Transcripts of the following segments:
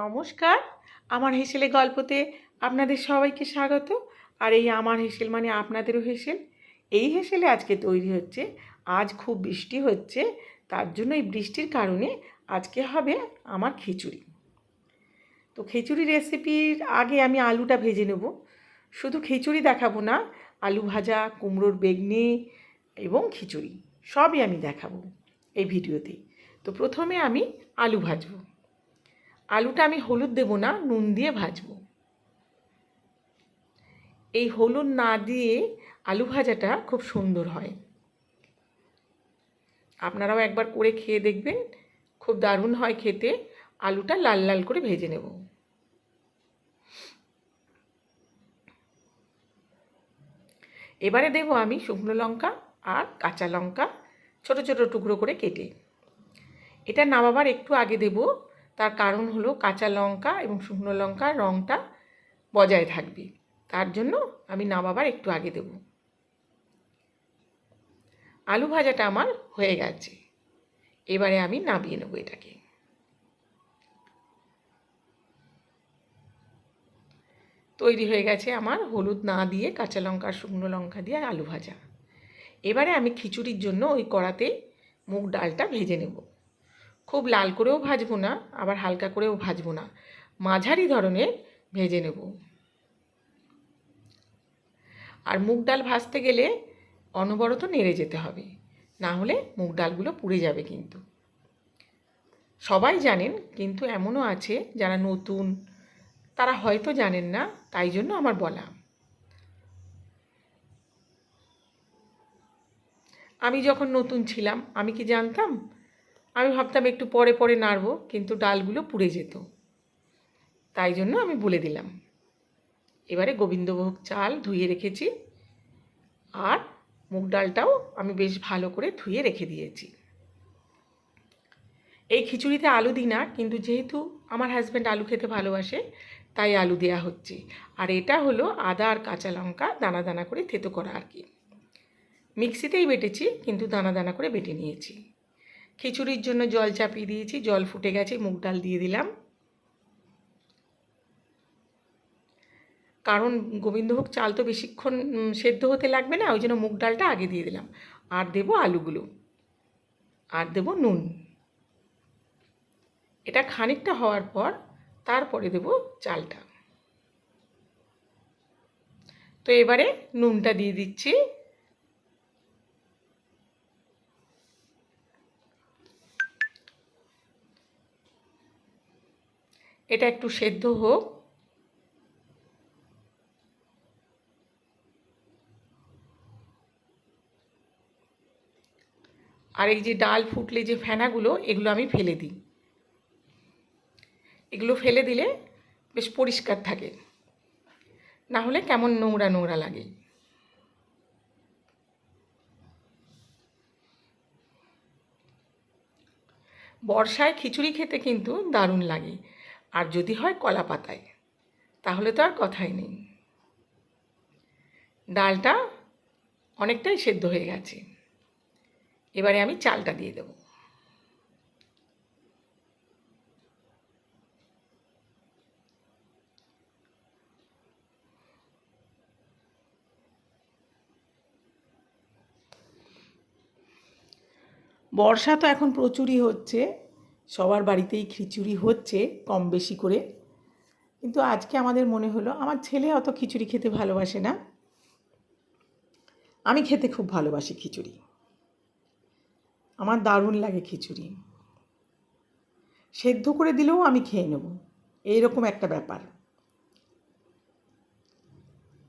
নমস্কার। আমার হেসেলে গল্পতে আপনাদের সবাইকে স্বাগত। আর এই আমার হেসেল মানে আপনাদেরও হেসেল। এই হেসেলে আজকে তৈরি হচ্ছে, আজ খুব বৃষ্টি হচ্ছে, তার জন্য এই বৃষ্টির কারণে আজকে হবে আমার খিচুড়ি। তো খিচুড়ি রেসিপির আগে আমি আলুটা ভেজে নেব। শুধু খিচুড়ি দেখাবো না, আলু ভাজা, কুমড়োর বেগনি এবং খিচুড়ি, সবই আমি দেখাবো এই ভিডিওতে। তো প্রথমে আমি আলু ভাজবো। আলুটা আমি হলুদ দেব না, নুন দিয়ে ভাজবো। এই হলুদ না দিয়ে আলু ভাজাটা খুব সুন্দর হয়। আপনারাও একবার করে খেয়ে দেখবেন, খুব দারুণ হয় খেতে। আলুটা লাল লাল করে ভেজে নেব। এবারে দেব আমি শুকনো লঙ্কা আর কাঁচা লঙ্কা, ছোট ছোট টুকরো করে কেটে। এটা নামাবার একটু আগে দেব। তার কারণ হলো কাঁচা লঙ্কা এবং শুকনো লঙ্কার রঙটা বজায় থাকবে। তার জন্য আমি নামাবার একটু আগে দেব। আলু ভাজাটা আমার হয়ে গেছে। এবারে আমি নামিয়ে নেব এটাকে। তৈরি হয়ে গেছে আমার হলুদ না দিয়ে কাঁচা লঙ্কা, শুকনো লঙ্কা দিয়ে আলু ভাজা। এবারে আমি খিচুড়ির জন্য ওই কড়াতে মুগ ডালটা ভেজে নেব। খুব লাল করেও ভাজবো না, আবার হালকা করেও ভাজবো না। মাঝারি ধরনের ভেজে নেব। আর মুগ ডাল ভাজতে গেলে অনবরত নেড়ে যেতে হবে, না হলে মুগ ডালগুলো পুড়ে যাবে কিন্তু। সবাই জানেন, কিন্তু এমনও আছে যারা নতুন, তারা হয়তো জানেন না, তাই জন্য আমার বলা। আমি যখন নতুন ছিলাম, আমি কি জানতাম? আমি ভাবতাম একটু পরে পরে নাড়বো, কিন্তু ডালগুলো পুড়ে যেত। তাই জন্য আমি বলে দিলাম। এবারে গোবিন্দভোগ চাল ধুয়ে রেখেছি, আর মুগ ডালটাও আমি বেশ ভালো করে ধুয়ে রেখে দিয়েছি। এই খিচুড়িতে আলু দিই না, কিন্তু যেহেতু আমার হাজব্যান্ড আলু খেতে ভালোবাসে, তাই আলু দেয়া হচ্ছে। আর এটা হলো আদা আর কাঁচা লঙ্কা দানা দানা করে থেতো করা আর কি। মিক্সিতেই বেটেছি, কিন্তু দানা দানা করে বেটে নিয়েছি। খিচুড়ির জন্য জল চাপিয়ে দিয়েছি, জল ফুটে গেছে, মুগ ডাল দিয়ে দিলাম। কারণ গোবিন্দভোগ চাল তো বেশিক্ষণ সেদ্ধ হতে লাগবে না, ওই জন্য মুগ ডালটা আগে দিয়ে দিলাম। আর দেবো আলুগুলো, আর দেবো নুন। এটা খানিকটা হওয়ার পর তারপরে দেবো চালটা। তো এবারে নুনটা দিয়ে দিচ্ছি। এটা একটু সেদ্ধ হোক। আর এই যে ডাল ফুটলে যে ফেনাগুলো, এগুলো আমি ফেলে দিই। এগুলো ফেলে দিলে বেশ পরিষ্কার থাকে। না হলে কেমন নোংরা নোংরা লাগে। বর্ষায় খিচুড়ি খেতে কিন্তু দারুণ লাগে। আর যদি হয় কলা পাতায়, তাহলে তো আর কথাই নেই। ডালটা অনেকটাই সেদ্ধ হয়ে গেছে। এবারে আমি চালটা দিয়ে দেবো। বর্ষা তো এখন প্রচুরই হচ্ছে। সবার বাড়িতেই খিচুড়ি হচ্ছে কম বেশি করে। কিন্তু আজকে আমাদের মনে হলো, আমার ছেলে অত খিচুড়ি খেতে ভালোবাসে না। আমি খেতে খুব ভালোবাসি খিচুড়ি। আমার দারুণ লাগে খিচুড়ি। সেদ্ধ করে দিলেও আমি খেয়ে নেব। এইরকম একটা ব্যাপার।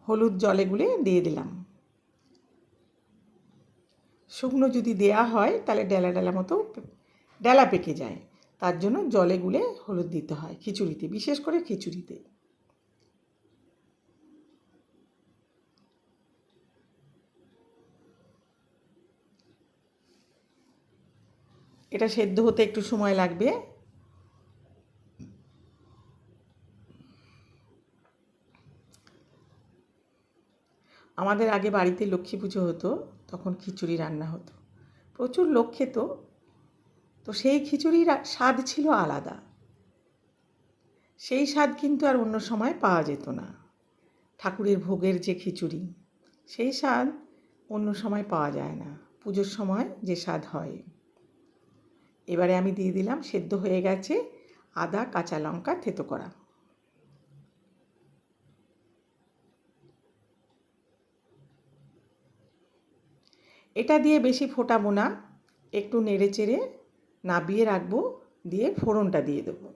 হলুদ জলে গুলে দিয়ে দিলাম। শুকনো যদি দেয়া হয়, তাহলে ডেলা ডেলা মতো, ডেলা পেকে যায়। তার জন্য জলে গুলে হলুদ দিতে হয় খিচুড়িতে, বিশেষ করে খিচুড়িতে। এটা সেদ্ধ হতে একটু সময় লাগবে। আমাদের আগে বাড়িতে লক্ষ্মী পুজো হতো, তখন খিচুড়ি রান্না হতো। প্রচুর লোক খেত তো সেই খিচুড়ির স্বাদ ছিল আলাদা। সেই স্বাদ কিন্তু আর অন্য সময় পাওয়া যেত না। ঠাকুরের ভোগের যে খিচুড়ি, সেই স্বাদ অন্য সময় পাওয়া যায় না। পুজোর সময় যে স্বাদ হয়। এবারে আমি দিয়ে দিলাম, সেদ্ধ হয়ে গেছে আদা, কাঁচা লঙ্কা, থেতো করা। এটা দিয়ে বেশি ফোটাবো না, একটু নেড়ে চেড়ে নাবিয়ে রাখব, দিয়ে ফোড়নটা দিয়ে দেবো।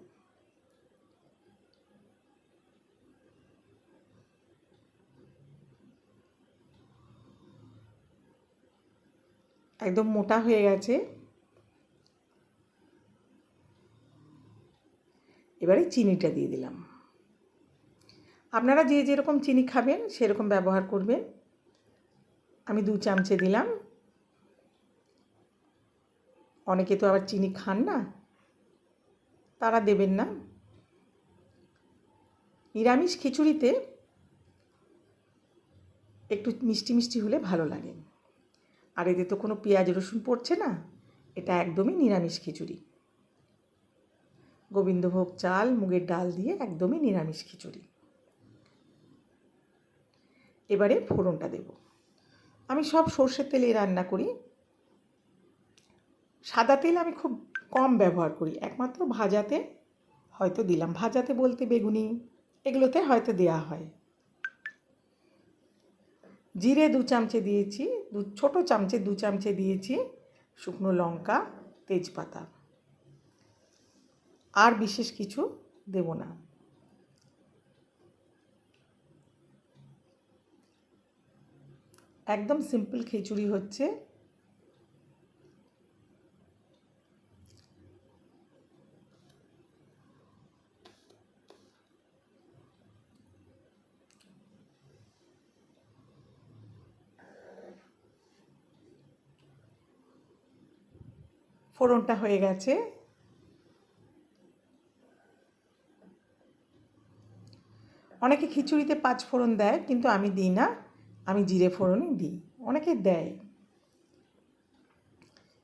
একদম মোটা হয়ে গেছে। এবারে চিনিটা দিয়ে দিলাম। আপনারা যে যেরকম চিনি খাবেন, সেরকম ব্যবহার করবেন। আমি দু চামচে দিলাম অনেকে তো আবার চিনি খান না। তারা দেবেন না। নিরামিষ খিচুড়িতে একটু মিষ্টি মিষ্টি হলে ভালো লাগে। আর এতে তো কোনো পেঁয়াজ, রসুন পড়ছে না। এটা একদমই নিরামিষ খিচুড়ি। গোবিন্দভোগ চাল, মুগের ডাল দিয়ে একদমই নিরামিষ খিচুড়ি। এবারে ফোড়নটা দেব। আমি সব সর্ষের তেলে রান্না করি। সাদা তেল আমি খুব কম ব্যবহার করি। একমাত্র ভাজাতে হয়তো দিলাম। ভাজাতে বলতে বেগুনি, এগুলোতে হয়তো দেয়া হয়। জিরে দু চামচে দিয়েছি, দু, ছোটো চামচে, দু চামচে দিয়েছি শুকনো লঙ্কা, তেজপাতা। আর বিশেষ কিছু দেব না। একদম সিম্পল খিচুড়ি হচ্ছে। ফোড়নটা হয়ে গেছে। অনেকে খিচুড়িতে পাঁচ ফোড়ন দেয়, কিন্তু আমি দিই না। আমি জিরে ফোড়নই দিই। অনেকে দেয়।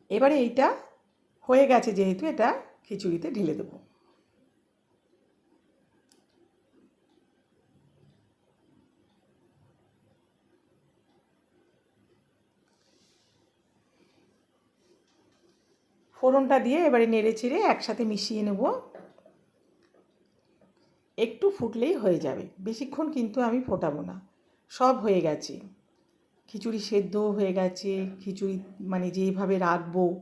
এবারে এইটা হয়ে গেছে যেহেতু এটা খিচুড়িতে ঢেলে দেবো। ফোড়নটা দিয়ে এবারে নেড়ে চেড়ে একসাথে মিশিয়ে নেব। একটু ফুটলেই হয়ে যাবে। বেশিক্ষণ কিন্তু আমি ফোটাবো না। সব হয়ে গেছে। খিচুড়ি সেদ্ধ হয়ে গেছে। খিচুড়ি মানে যেইভাবে রাখব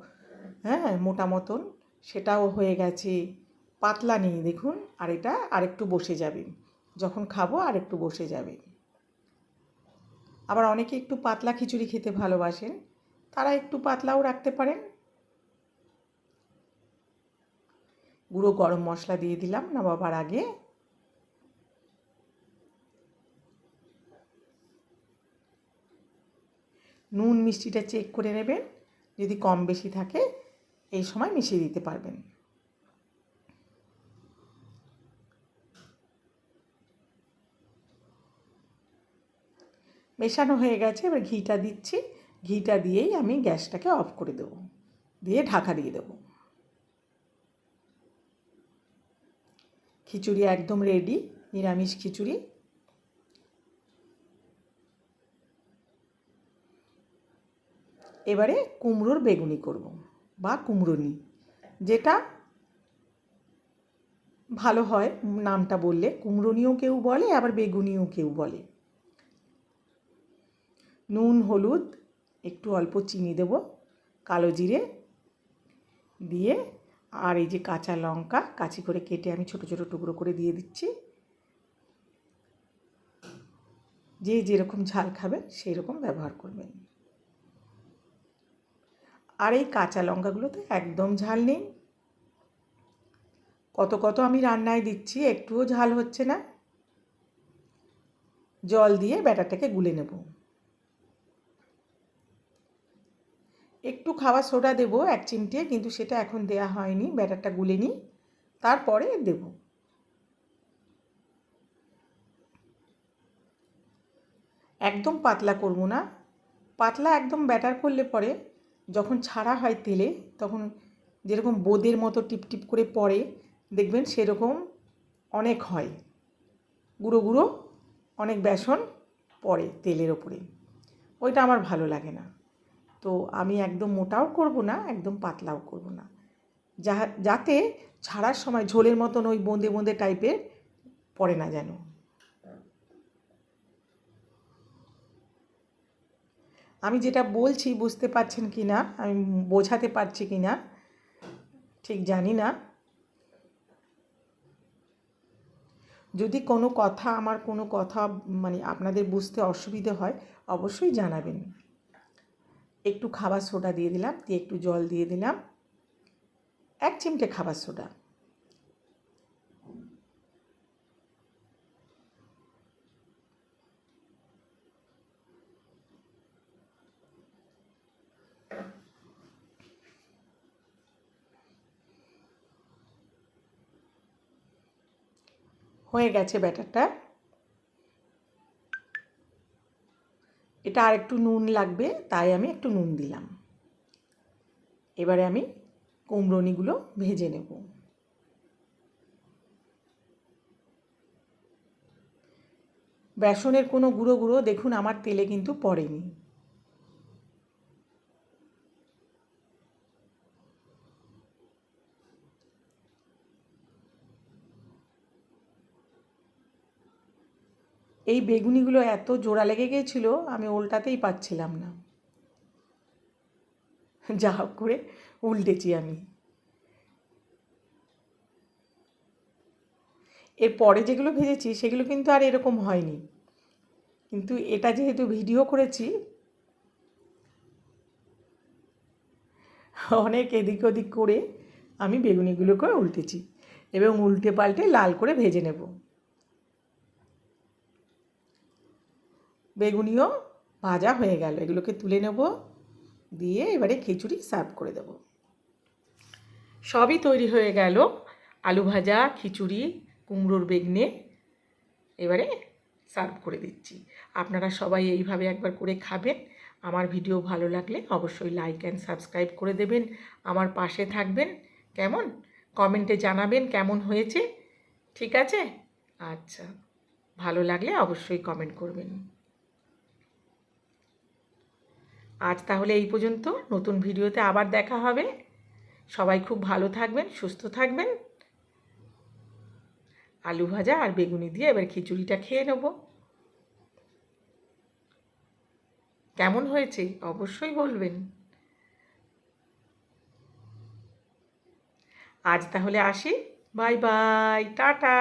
হ্যাঁ মোটা মতন, সেটাও হয়ে গেছে। পাতলা নেই, দেখুন, আর এটা আরেকটু বসে যাবে। যখন খাব আর একটু বসে যাবে। আবার অনেকে একটু পাতলা খিচুড়ি খেতে ভালোবাসেন। তারা একটু পাতলাও রাখতে পারেন। গুঁড়ো গরম মশলা দিয়ে দিলাম, নামাবার আগে। নুন মিষ্টিটা চেক করে নেবেন, যদি কম বেশি থাকে, এই সময় মিশিয়ে দিতে পারবেন। মেশানো হয়ে গেছে, এবার ঘিটা দিচ্ছি। ঘিটা দিয়েই আমি গ্যাসটাকে অফ করে দেবো, দিয়ে ঢাকা দিয়ে দেবো। খিচুড়ি একদম রেডি নিরামিষ খিচুড়ি। এবারে কুমড়োর বেগুনি করব, বা কুমড়োনি, যেটা ভালো হয় নামটা বললে। কুমড়োনিও কেউ বলে, আবার বেগুনিও কেউ বলে। নুন, হলুদ, একটু অল্প চিনি দেব, কালো জিরে দিয়ে আর এই যে কাঁচা লঙ্কা, কাঁচি করে কেটে আমি ছোট ছোট টুকরো করে দিয়ে দিচ্ছি। যে যেরকম ঝাল খাবেন সেই রকম ব্যবহার করবেন। আর এই কাঁচা লঙ্কাগুলোতে একদম ঝাল নেই। কত কত আমি রান্নায় দিচ্ছি, একটুও ঝাল হচ্ছে না। জল দিয়ে ব্যাটারটাকে গুলে নেব। একটু খাওয়া সোডা দেব, এক চিমটে, কিন্তু সেটা এখন দেয়া হয়নি, ব্যাটারটা গুলে নিই, তারপরে দেব। একদম পাতলা করব না, পাতলা একদম ব্যাটার করলে পরে যখন ছাড়া হয় তেলে, তখন যেরকম বোদের মতো টিপটিপ করে পড়ে, দেখবেন সেরকম অনেক হয়। গুঁড়ো গুঁড়ো অনেক বেসন পড়ে তেলের ওপরে। ওইটা আমার ভালো লাগে না। তো আমি একদম মোটাও করব না, একদম পাতলাও করব না। যা যাতে ছাড়ার সময় ঝোলের মতন ওই বোঁদে বোঁদে টাইপের পড়ে না যেন। আমি যেটা বলছি বুঝতে পারছেন কি না, আমি বোঝাতে পারছি কি না, ঠিক জানি না। যদি কোনো কথা, আমার কোনো কথা মানে আপনাদের বুঝতে অসুবিধে হয়, অবশ্যই জানাবেন। একটু খাবার সোডা দিয়ে দিলাম, দিয়ে একটু জল দিয়ে দিলাম। এক চিমটে খাবার সোডা। হয়ে গেছে ব্যাটারটা। এটা আর একটু নুন লাগবে, তাই আমি একটু নুন দিলাম। এবারে আমি কুমড়োনিগুলো ভেজে নেব। বেসনের কোনো গুঁড়ো গুঁড়ো দেখুন, আমার তেলে কিন্তু পড়েনি। এই বেগুনিগুলো এত জোড়া লেগে গিয়েছিল আমি উল্টাতেই পাচ্ছিলাম না। যা হোক করে উল্টেছি আমি। এর পরে যেগুলো ভেজেছি, সেগুলো কিন্তু আর এরকম হয়নি। কিন্তু এটা যেহেতু ভিডিও করেছি, অনেক এদিক ওদিক করে আমি বেগুনিগুলোকে উল্টেছি। এবং উল্টে পাল্টে লাল করে ভেজে নেব। বেগুনিও ভাজা হয়ে গেল। এগুলোকে তুলে নেব, দিয়ে এবারে খিচুড়ি সার্ভ করে দেব। সবই তৈরি হয়ে গেল। আলু ভাজা, খিচুড়ি, কুমড়োর বেগনে এবারে সার্ভ করে দিচ্ছি। আপনারা সবাই এইভাবে একবার করে খাবেন। আমার ভিডিও ভালো লাগলে অবশ্যই লাইক অ্যান্ড সাবস্ক্রাইব করে দেবেন। আমার পাশে থাকবেন। কেমন? কমেন্টে জানাবেন কেমন হয়েছে। ঠিক আছে? আচ্ছা। ভালো লাগলে অবশ্যই কমেন্ট করবেন। আজ তাহলে এই পর্যন্ত। নতুন ভিডিওতে আবার দেখা হবে। সবাই খুব ভালো থাকবেন, সুস্থ থাকবেন। আলু ভাজা আর বেগুনি দিয়ে এবার খিচুড়িটা খেয়ে নেব। কেমন হয়েছে? অবশ্যই বলবেন। আজ তাহলে আসি। Bye bye, tata.